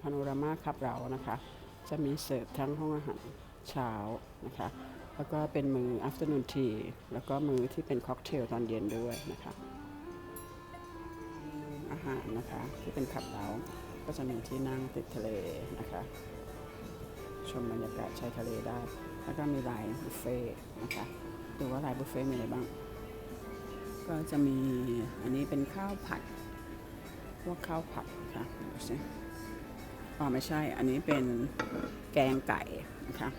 พาโนรามาขับเรานะคะ จะมีเสิร์ฟทั้งห้องอาหารเช้านะคะ แล้วก็เป็นมือ afternoon tea แล้วก็มือที่เป็นค็อกเทลตอนเย็นด้วยนะคะ อาหารนะคะที่เป็นขับเราก็จะมีที่นั่งติดทะเลนะคะ ชมบรรยากาศชายทะเลได้ แล้วก็มีลายบุฟเฟ่ต์นะคะดูว่าลายบุฟเฟ่ต์มีอะไรบ้าง ก็จะมีอันนี้เป็นข้าวผัดพวกข้าวผัดนะคะดูสิ อ๋อไม่ใช่ อันนี้เป็นแกงไก่นะคะ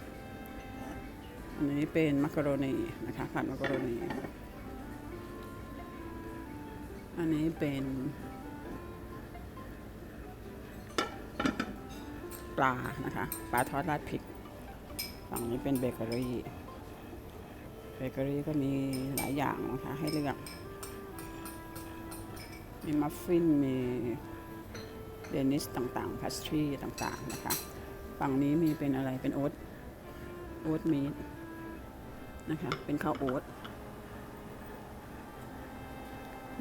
อันนี้เป็นมักกะโรนีนะคะผัดมักกะโรนี อันนี้เป็นปลานะคะปลาทอดราดพริก ฝั่งนี้เป็นเบเกอรี่ เบเกอรี่ก็มีหลายอย่างนะคะให้เลือก มีมัฟฟิน มี เดนิสต่างๆพาสทรีต่างๆนะคะฝั่งนี้มีเป็นอะไรเป็นโอ๊ตโอ๊ตมีดนะคะเป็นข้าวโอ๊ต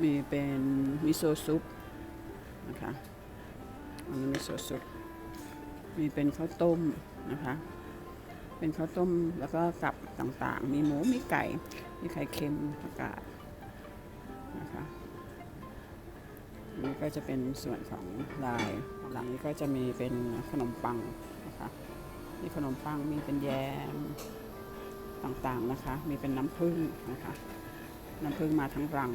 มีเป็นมิโซซุปนะคะอันนี้มิโซซุปมีเป็นข้าวต้มนะคะเป็นข้าวต้มแล้วก็กับต่างๆ มีหมูมีไก่มีไข่เค็มผักกาดนะคะ อันนี้ก็จะเป็นส่วนของลาย หลังนี้ก็จะมีเป็นขนมปังนะคะมีขนมปังมีเป็นแยมต่างๆนะคะ มีเป็นน้ำผึ้งนะคะ น้ำผึ้งมาทั้งรัง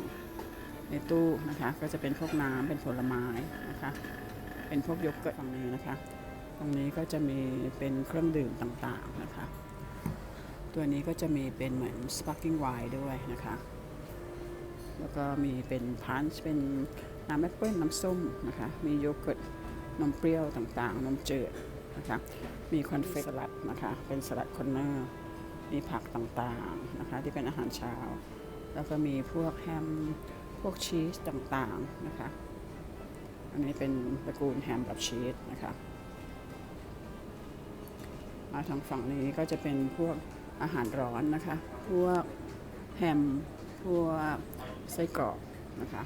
ในตู้นะคะ ก็จะเป็นพวกน้ำเป็นผลไม้นะคะ เป็นพวกโยเกิร์ตฝั่งนี้นะคะ ตรงนี้ก็จะมีเป็นเครื่องดื่มต่างๆนะคะ ตัวนี้ก็จะมีเป็นเหมือน sparkling wine ด้วยนะคะ แล้วก็มีเป็นพันช์เป็น น้ำแอปเปิ้ลน้ำส้มนะคะมีโยเกิร์ตนมเปรี้ยวต่างๆ นมเจืดนะคะมีคอนเฟกสลัดนะคะเป็นสลัดคอนเนอร์มีผักต่างๆนะคะที่เป็นอาหารเช้า แล้วก็มีพวกแฮมพวกชีสต่างๆนะคะอันนี้เป็นตระกูลแฮมกับชีสนะคะมาทางฝั่งนี้ก็จะเป็นพวกอาหารร้อนนะคะ พวกแฮม พวกไส้กรอกนะคะ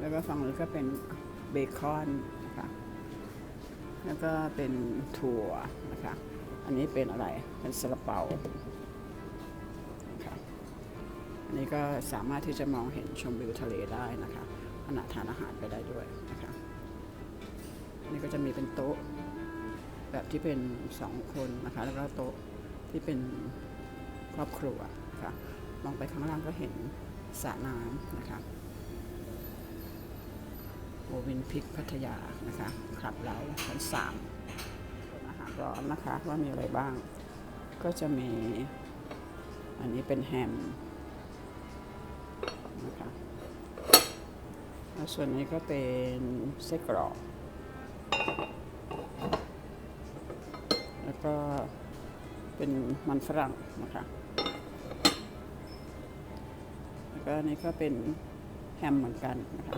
แล้วก็ฝั่งนี้ก็เป็นเบคอนนะคะแล้วก็เป็นถั่วนะคะ อันนี้เป็นอะไร เป็นซาลาเปานะคะอันนี้ก็สามารถที่จะมองเห็นชมวิวทะเลได้นะคะขณะทานอาหารไปได้ด้วยนะคะนี่ก็จะมีเป็นโต๊ะแบบที่เป็นสองคนนะคะ แล้วก็โต๊ะที่เป็นครอบครัวนะคะมองไปข้างล่างก็เห็นสระน้ำนะคะ โอวินพิกพัทยานะคะขับเราชั้นสามเป็นอาหารร้อนนะคะว่ามีอะไรบ้าง ก็จะมี อันนี้เป็นแฮมนะคะแล้วส่วนนี้ก็เป็นไส้กรอกแล้วก็เป็นมันฝรั่งนะคะแล้วก็อันนี้ก็เป็นแฮมเหมือนกันนะคะ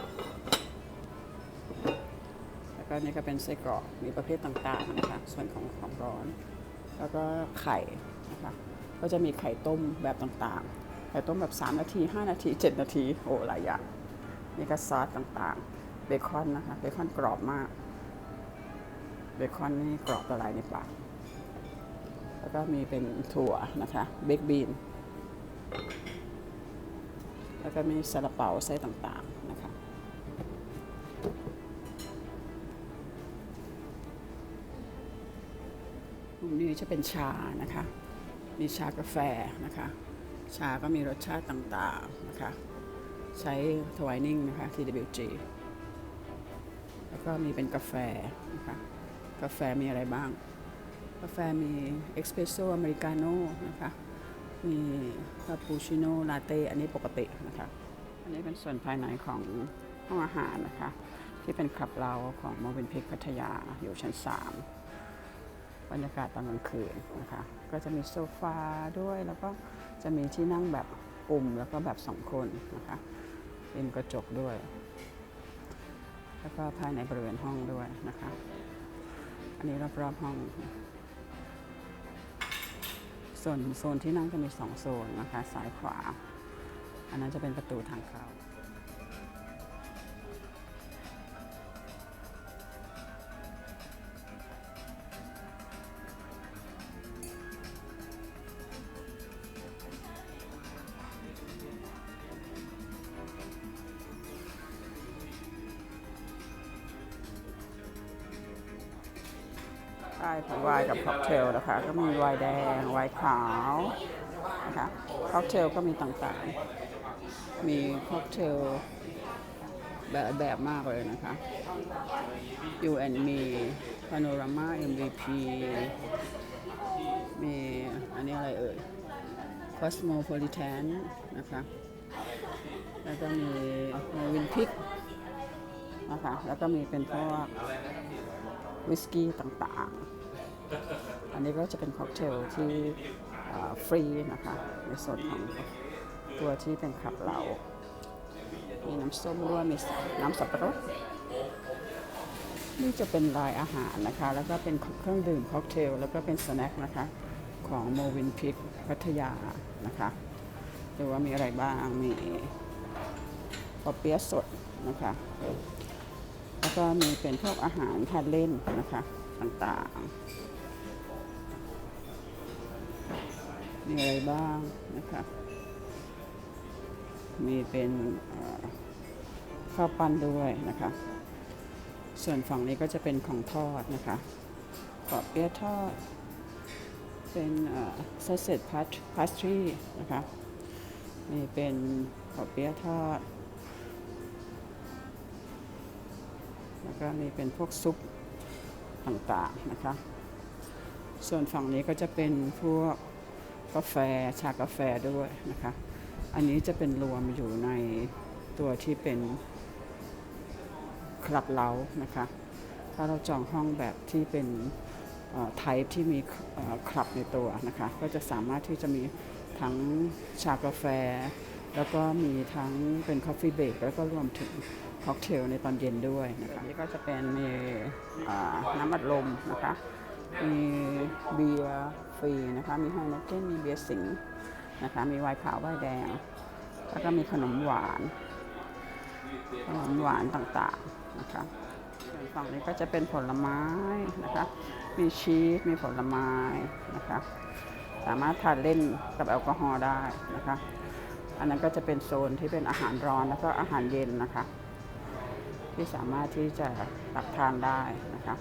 ก็อันนี่ก็เป็นไส้กรอกมีประเภทต่างๆนะคะส่วนของของร้อน แล้วก็ไข่นะคะก็จะมีไข่ต้มแบบต่างๆ ไข่ต้มแบบ 3 นาที 5 นาที 7 นาทีโอ้หลายอย่างนี่ก็ซอสต่างๆเบคอนนะคะเบคอนกรอบมากเบคอนนี่กรอบละลายในปากแล้วก็มีเป็นถั่วนะคะเบคบีนแล้วก็มีซาลาเปาไส้ต่างๆ นะคะมุมนี้จะเป็นชานะคะ มีชากาแฟนะคะ ชาก็มีรสชาติต่างๆนะคะ ใช้ทวายนิ่งนะคะ TWG แล้วก็มีเป็นกาแฟนะคะ กาแฟมีอะไรบ้าง กาแฟมีเอสเปรสโซ่อเมริกาโน่นะคะ มีคาปูชิโน่ลาเต้ อันนี้ปกตินะคะ อันนี้เป็นส่วนภายในของห้องอาหารนะคะ ที่เป็นคลับเราของโมอวินพิกพัทยาอยู่ชั้น 3 บรรยากาศตอนกลางคืนนะคะ ก็จะมีโซฟาด้วยแล้วก็จะมีที่นั่งแบบกลุ่มแล้วก็แบบสองคนนะคะริมกระจกด้วย แล้วก็ภายในบริเวณห้องด้วยนะคะ อันนี้รอบๆห้องส่วนโซนที่นั่งจะมีสองโซนนะคะซ้ายขวา อันนั้นจะเป็นประตูทางเข้าายไวน์กับค็อกเทลนะคะ ก็มีไวน์แดง ไวน์ขาวนะคะค็อกเทลก็มีต่างๆ มีค็อกเทลแบบแบบมากเลยนะคะ UN มี Panorama MVP มีอันนี้อะไรเอ่ย Cosmopolitan นะคะ แล้วก็มีวินพิกนะคะ แล้วก็มีเป็นพวก วิสกี้ต่างๆ อันนี้ก็จะเป็นค็อกเทลที่ฟรีนะคะ ในส่วนของตัวที่เป็นขับเหลามีน้ำส้มด้วมีน้ำสับปะรดนี่จะเป็นลายอาหารนะคะ แล้วก็เป็นเครื่องดื่มค็อกเทล แล้วก็เป็นสแน็คนะคะ ของโมวินพิกพัทยานะคะดูว่ามีอะไรบ้าง มีปอเปี๊ยะสดนะคะ แล้วก็มีเป็นพวกอาหารทานเล่นนะคะต่างๆ มีอะไรบ้างนะคะ มีเป็นข้าวปั้นด้วยนะคะ ส่วนฝั่งนี้ก็จะเป็นของทอดนะคะกรอบเปี๊ยะทอด เป็นซอสเซจพัทพาสทรีนะคะ มีเป็นกรอบเปี๊ยะทอด แล้วก็มีเป็นพวกซุปต่างๆนะคะ ส่วนฝั่งนี้ก็จะเป็นพวกกาแฟชากาแฟด้วยนะคะ อันนี้จะเป็นรวมอยู่ในตัวที่เป็นคลับเล้านะคะ ถ้าเราจองห้องแบบที่เป็นไทป์ที่มีคลับในตัวนะคะ ก็จะสามารถที่จะมีทั้งชากาแฟ แล้วก็มีทั้งเป็นคอฟฟี่เบรกแล้วก็รวมถึงค็อกเทลในตอนเย็นด้วยนะคะนี่ก็จะเป็นมีน้ำอัดลมนะคะ มีเบียร์ฟรีนะคะ มีไฮนเก้นมีเบียร์สิงนะคะ มีไวน์ขาวไวน์แดง แล้วก็มีขนมหวาน ขนมหวานต่างๆนะคะส่วนฝั่งนี้ก็จะเป็นผลไม้นะคะ มีชีส มีผลไม้นะคะ สามารถทานเล่นกับแอลกอฮอล์ได้นะคะ อันนั้นก็จะเป็นโซนที่เป็นอาหารร้อนแล้วก็อาหารเย็นนะคะ ที่สามารถที่จะรับทานได้นะคะ